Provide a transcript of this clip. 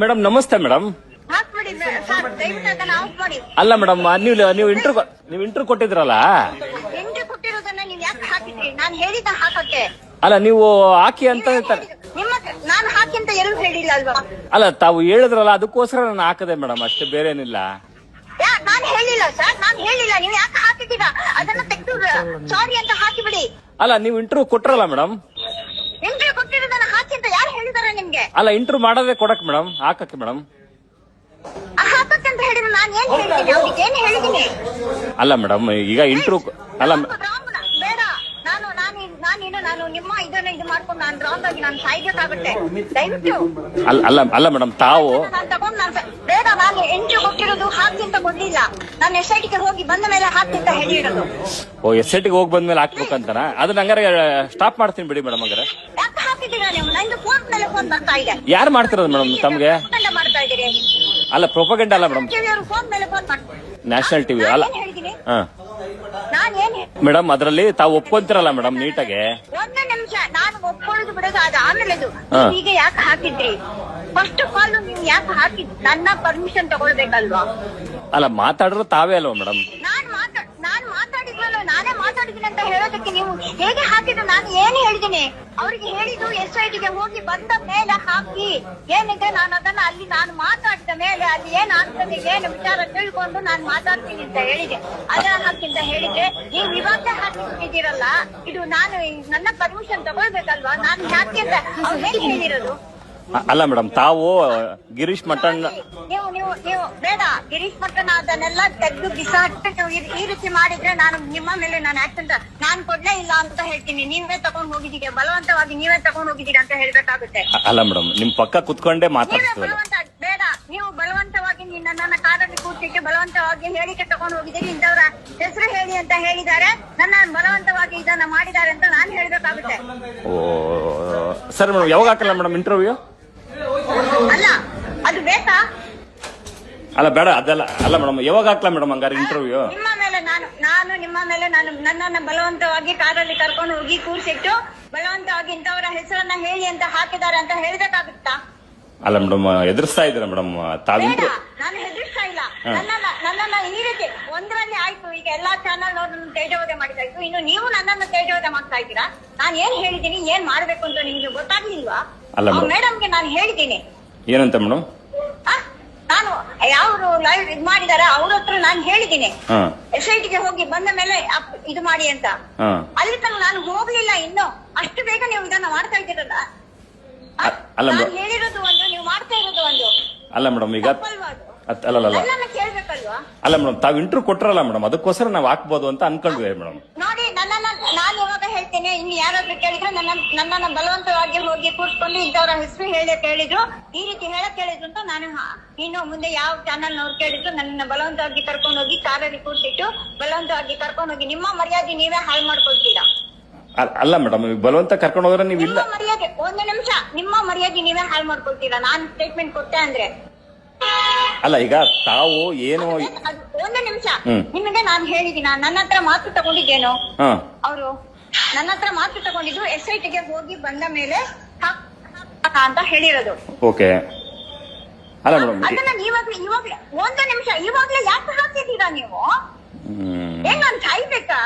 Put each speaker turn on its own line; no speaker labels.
Madam ನಮಸ್ತೆ madam. ಅಲ್ಲ madam ನೀವು ನೀವು ಇಂಟರ್ವ್ಯೂ ನೀವು ಇಂಟರ್ ಕೊಟ್ಟಿದ್ರಲ್ಲ? ಅಲ್ಲ ನೀವು ಹಾಕಿ ಅಂತ ಹೇಳ್ತಾರೆ. ಅಲ್ಲ ತಾವು ಹೇಳಿದ್ರಲ್ಲ ಅದಕ್ಕೋಸ್ಕರ ನಾನು ಹಾಕದೆ ಮೇಡಮ್. ಅಷ್ಟೇ ಬೇರೆ ಏನಿಲ್ಲ
ಯಾ ನಾನ್ ಹೇಳಿಲ್ಲ ಸರ್ ನಾನು ಹೇಳಿಲ್ಲ. ನೀವು ಯಾಕೆ ಹಾಕಿದ್ದೀರಾ? ಅದನ್ನ ತೆಗೆದು ಸಾರಿ ಅಂತ ಹಾಕಿಬಿಡಿ.
ಅಲ್ಲ ನೀವು ಇಂಟರ್ವ್ಯೂ ಕೊಟ್ರಲ್ಲ ಮೇಡಮ್
ಇಂಟರ್ವ್ಯೂ ಕೊಟ್ಟಿರೋದನ್ನ ಹಾಕಿ ಅಂತ ಯಾರು ಹೇಳಿದಾರೆ ನಿಮ್ಗೆ
ಅಲ್ಲ ಇಂಟರ್ವ್ಯೂ ಮಾಡೋದೇ ಕೊಡಕ್ ಮೇಡಮ್ ಹಾಕಕ್ಕೆ ಮೇಡಮ್
ಆ ಹಾಕಕ್ಕೆ ಅಂತ ಹೇಳಿದ್ರೆ ನಾನ್ ಏನ್ ಹೇಳಿದ್ದೀನಿ? ಅವ್ರಿಗೆ ಏನ್ ಹೇಳಿದ್ದೀನಿ?
ಅಲ್ಲ ಮೇಡಮ್ ಈಗ ಇಂಟರ್ವ್ಯೂ ಅಲ್ಲ
ರಾಂಗ್ ಬೇಡ. ನಾನು ನಾನು ನಾನೇನು ನಾನು ನಿಮ್ಮ ಇದನ್ನ ಇದು ಮಾಡ್ಕೊಂಡು ನಾನು ರಾಂಗ್ ಆಗಿ ನಾನು ಸಾಯ್ಬೇಕಾಗುತ್ತೆ. ದಯವಿಟ್ಟು.
ಅಲ್ಲ ಅಲ್ಲ ಅಲ್ಲ ಮೇಡಮ್ ತಾವು
ನಾನು ತಗೊಂಡ್ ನಾನು ಬೇಡ ನಾನು ಎಂಟು ಕೊಟ್ಟಿರೋದು ಹಾಕಿ ಅಂತ ಕೊಡ್ಲಿಲ್ಲ ನಾನು ಎಸ್ ಐ ಟಿಗೆ ಹೋಗಿ ಬಂದ ಮೇಲೆ ಹಾಕಿ ಅಂತ ಹೇಳಿರೋದು.
ಓ ಎಸ್ಗೆ ಹೋಗಿ ಬಂದ್ಮೇಲೆ ಹಾಕ್ಬೇಕಂತಾನ? ಅದನ್ನ ಹಂಗಾರೆ ಸ್ಟಾಪ್ ಮಾಡ್ತೀನಿ ಬಿಡಿ ಮೇಡಮ್ ಹಂಗಾರೆ.
ಯಾಕೆ ಹಾಕಿದ್ದೀರಾ ನೀವು? ನಂದು ಬರ್ತಾ ಇದೆ
ಯಾರು ಮಾಡ್ತಿರೋದು ಮೇಡಮ್ ತಮ್ಗೆ?
propaganda ಮಾಡ್ತಾ ಇದ್ದೀರಿ
ಅಲ್ಲ ಪ್ರೊಪಗೆಂಡ ಅಲ್ಲ ಮೇಡಮ್
ಟಿವಿಯವರು ಫೋನ್ ಮೇಲೆ ಫೋನ್ ಮಾಡ್ತಾರೆ
ನ್ಯಾಷನಲ್ ಟಿವಿ ಅಲ್ಲ
ಏನ್ ಹೇಳಿದೀನಿ
ಹಾ.
ನಾನ್ ಏನ್
ಮೇಡಮ್ ಅದರಲ್ಲಿ ತಾವು ಒಪ್ಕೊಂತಿರಲ್ಲ ಮೇಡಮ್ ನೀಟಾಗೆ.
ಒಂದೇ ನಿಮಿಷ ನಾನು ಒಪ್ಕೊಳ್ಳೋದು ಬಿಡೋದು ಅದು ಆಮೇಲೆ ಅದು
ಹಾ.
ಹೀಗೆ ಯಾಕೆ ಹಾಕಿದ್ರಿ? ಫಸ್ಟ್ ಆಫ್ ಆಲ್ ನೀವು ಯಾಕೆ ಹಾಕಿದ್ ನನ್ನ ಪರ್ಮಿಷನ್ ತಗೊಳ್ಬೇಕಲ್ವಾ?
ಅಲ್ಲ ಮಾತಾಡಿರೋ ತಾವೇ ಅಲ್ವಾ ಮೇಡಮ್
ನಾನೇ ಮಾತಾಡಿದ್ದೀನಿ ಅಂತ ಹೇಳೋದಕ್ಕೆ ನೀವು ಹೇಗೆ ಹಾಕಿದ್ರು ನಾನು ಏನ್ ಹೇಳಿದ್ದೀನಿ, ಅವ್ರಿಗೆ ಹೇಳಿದ್ದು ಎಸ್ ಐ ಟಿಗೆ ಹೋಗಿ ಬಂದ ಮೇಲೆ ಹಾಕಿ. ಏನಿದೆ? ನಾನು ಅದನ್ನ ಅಲ್ಲಿ ನಾನು ಮಾತಾಡಿದ ಮೇಲೆ ಅಲ್ಲಿ ಏನ್ ಆಗ್ತದೆ ಏನು ವಿಚಾರ ತಿಳ್ಕೊಂಡು ನಾನು ಮಾತಾಡ್ತೀನಿ ಅಂತ ಹೇಳಿದೆ. ಅದನ್ನ ಹಾಕಿಂತ ಹೇಳಿದ್ರೆ, ನೀವು ಇವಾಗ ಹಾಕಿದ್ದೀರಲ್ಲ ಇದು ನಾನು ನನ್ನ ಪರ್ಮಿಷನ್ ತಗೊಳ್ಬೇಕಲ್ವಾ? ನಾನು ಯಾಕೆ ಅಂತ ಅವ್ರು ಹೇಳಿರೋದು?
ಅಲ್ಲ ಮೇಡಮ್ ತಾವು ಗಿರೀಶ್ ಮಟನ್
ನೀವು ನೀವು ನೀವು ಬೇಡ. ಗಿರೀಶ್ ಮಟನ್ ಅದನ್ನೆಲ್ಲ ತೆಗೆದು ಬಿಸಾಕಿ ನೀವು ಈ- ಈ ರೀತಿ ಮಾಡಿದ್ರೆ ನಾನು ನಿಮ್ಮ ಮೇಲೆ ನಾನು ಆಕ್ಷನ್ ನಾನು ಕೊಡ್ಲೇ ಇಲ್ಲ ಅಂತ ಹೇಳ್ತೀನಿ. ನೀವೇ ತಗೊಂಡ್ ಹೋಗಿದ್ದೀರಿ. ಬಲವಂತವಾಗಿ ನೀವೇ ತಗೊಂಡ್ ಹೋಗಿದ್ದೀರಿ ಅಂತ ಹೇಳ್ಬೇಕಾಗುತ್ತೆ.
ಅ- ಅಲ್ಲ ಮೇಡಮ್ ನಿಮ್ ಪಕ್ಕ ಕುತ್ಕೊಂಡೇ
ನೀವೇ
ಮಾತಾಡ್ತೀವಲ್ಲ
ಬಲವಂತ ಬೇಡ. ನೀವು ಬಲವಂತವಾಗಿ ನೀ- ನನ್ನ ಕಾರಲ್ಲಿ ಕೂರ್ಸಿಕ್ಕೆ ಬಲವಂತವಾಗಿ ಹೇಳಿಕೆ ತಗೊಂಡು ಹೋಗಿದ್ದೀರಿ. ಇಂಥವ್ರ ಹೆಸರು ಹೇಳಿ ಅಂತ ಹೇಳಿದ್ದಾರೆ. ನನ್ನ ಬಲವಂತವಾಗಿ ಇದನ್ನ ಮಾಡಿದ್ದಾರೆ ಅಂತ ನಾನು ಹೇಳ್ಬೇಕಾಗುತ್ತೆ.
ಓ ಸರಿ ಮೇಡಮ್ ಯಾವಾಗ ಹಾಕಲ್ಲ ಮೇಡಮ್ ಇಂಟರ್ವ್ಯೂ
ಅದು ಬೇಕಾ?
ಅಲ್ಲ ಬೇಡ ಅದೆಲ್ಲ ಅಲ್ಲ ಮೇಡಮ್ ಯಾವಾಗ ಹಾಕ್ಲಾ ಮೇಡಮ್ ಹಂಗಾರೆ ಇಂಟರ್ವ್ಯೂ
ನಿಮ್ಮ ಮೇಲೆ ನಾನು ನಾನು ನಿಮ್ಮ ಮೇಲೆ ನಾನು ನನ್ನನ್ನ ಬಲವಂತವಾಗಿ ಕಾರಲ್ಲಿ ಕರ್ಕೊಂಡು ಹೋಗಿ ಕೂರಿಸಿಟ್ಟು ಬಲವಂತವಾಗಿ ಇಂಥವರ ಹೆಸರನ್ನ ಹೇಳಿ ಅಂತ ಹಾಕಿದ್ದಾರೆ ಅಂತ ಹೇಳ್ಬೇಕಾಗುತ್ತಾ?
ಅಲ್ಲ ಮೇಡಮ್ ಎದುರಿಸ್ತಾ ಇದ್ದೀರಾ ಮೇಡಮ್? ತಾವು
ಬೇಡ
ಇಂಟರ್ವ್ಯೂ
ನಾನು ಹೆದರ್ಸ್ತಾ ಇಲ್ಲ. ನನ್ನನ್ನ ನನ್ನನ್ನ ಈ ರೀತಿ ಒಂದರಲ್ಲಿ ಆಯ್ತು ಈಗ ಎಲ್ಲಾ ಚಾನಲ್ ಅವ್ರನ್ನ ತೇಜೋವಧೆ ಮಾಡಿದಾಯ್ತು. ಇನ್ನು ನೀವು ನನ್ನನ್ನ ತೇಜೋವಧೆ ಮಾಡ್ತಾ ಇದ್ದೀರಾ? ನಾನು ಏನ್ ಹೇಳಿದ್ದೀನಿ ಏನ್ ಮಾಡ್ಬೇಕು ಅಂತ ನಿಮ್ಗೆ ಗೊತ್ತಾಗ್ಲಿಲ್ವಾ?
ಅಲ್ಲ madam.
ಮೇಡಮ್ಗೆ ನಾನು ಹೇಳಿದ್ದೀನಿ.
ಏನಂತ ಮೇಡಮ್
ಆ? ನಾನು ಯಾವ್ದು ಲೈವ್ ಇದ್ ಮಾಡಿದಾರೆ ಅವ್ರ ಹತ್ರ ನಾನು ಹೇಳಿದ್ದೀನಿ
ಹಾ.
ಎಸ್ ಐ ಟಿಗೆ ಹೋಗಿ ಬಂದ ಮೇಲೆ ಅಪ್- ಇದು ಮಾಡಿ ಅಂತ.
ಹಾ.
ಅಲ್ಲಿ ತನಕ ನಾನು ಹೋಗ್ಲಿಲ್ಲ ಇನ್ನು. ಅಷ್ಟು ಬೇಗ ನೀವು ಇದನ್ನ ಮಾಡ್ತಾ ಇದ್ದೀರಲ್ಲ? ಆ?
ಅ- ಅಲ್ಲ
ನಾನ್
madam.
ಹೇಳಿರೋದು ಒಂದು ನೀವು ಮಾಡ್ತಾ ಇರೋದು ಒಂದು.
ಅಲ್ಲ ಮೇಡಮ್ ಈಗ
ತಪ್ಪಲ್ವಾ ಅದು?
ಅತ್- ಅಲ್ಲ ಅಲ್ಲ
ಕೇಳ್ಬೇಕಲ್ವಾ?
ಅಲ್ಲ ಮೇಡಮ್ ತಾವ್ ಇಂಟರ್ವ್ಯೂ ಕೊಟ್ರಲ್ಲ ಮೇಡಮ್ ಅದಕ್ಕೋಸ್ಕರ ನಾವ್ ಹಾಕ್ಬೋದು ಅಂತ ಅನ್ಕೊಂಡ್ವಿ ಮೇಡಮ್
ಇನ್ ಇನ್ನು ಯಾರಾದ್ರೂ ಕೇಳಿದ್ರೆ ನನ್ನ ನನ್ನನ್ನ ಬಲವಂತವಾಗಿ ಹೋಗಿ ಕೂರ್ಸ್ಕೊಂಡು ಇಂಥವ್ರ ಹೆಸರು ಹೇಳಿ ಹೇಳಿದ್ರು ಈ ರೀತಿ ಹೇಳಕ್ ಹೇಳಿದ್ರು ಅಂತ ನಾನು ಇನ್ನು ಮುಂದೆ ಯಾವ ಚಾನಲ್ ನವ್ರು ಕೇಳಿದ್ರು ನನ್ನ ಬಲವಂತವಾಗಿ ಕರ್ಕೊಂಡು ಹೋಗಿ ಕಾರಲ್ಲಿ ಕೂರ್ಸಿಟ್ಟು ಬಲವಂತವಾಗಿ ಕರ್ಕೊಂಡು ಹೋಗಿ ನಿಮ್ಮ ಮರ್ಯಾದೆ ನೀವೇ ಹಾಳು ಮಾಡ್ಕೊಳ್ತೀರಾ?
ಅಲ್ಲ ಮೇಡಮ್ ಬಲವಂತ ಕರ್ಕೊಂಡು ಹೋದ್ರೆ ನೀವು ಇಲ್ಲ.
ನಿಮ್ಮ ಮರ್ಯಾದೆ ಒಂದು ನಿಮಿಷ. ನಿಮ್ಮ ಮರ್ಯಾದೆ ನೀವೇ ಹಾಳು ಮಾಡ್ಕೊಳ್ತೀರಾ? ನಾನ್ ಸ್ಟೇಟ್ಮೆಂಟ್ ಕೊಟ್ಟೆ ಅಂದ್ರೆ.
ಅಲ್ಲ ಈಗ ತಾವು ಏನು
ಒಂದು ನಿಮಿಷ. ನಿಮಗೆ ನಾನು ಹೇಳಿದೀನಿ? ನನ್ನ ಹತ್ರ ಮಾತು ತಗೊಂಡಿದ್ದೇನು? ಅವರು ನನ್ನ ಹತ್ರ ಮಾತು ತಗೊಂಡಿದ್ದು ಎಸ್ ಐ ಟಿಗೆ ಹೋಗಿ ಬಂದ ಮೇಲೆ ಹಾಕ್- ಅಂತ ಹೇಳಿರೋದು.
ಓಕೆ. ಅಲ್ಲ ಮೇಡಮ್
ಅದನ್ನ ಇವಾಗ್ಲೇ ಇವಾಗ್ಲೇ ಒಂದು ನಿಮಿಷ ಇವಾಗ್ಲೇ ಯಾಕೆ ಹಾಕಿದ್ದೀರಾ ನೀವು? ಏನ್ ನಾನ್ ಸಾಯ್ಬೇಕಾ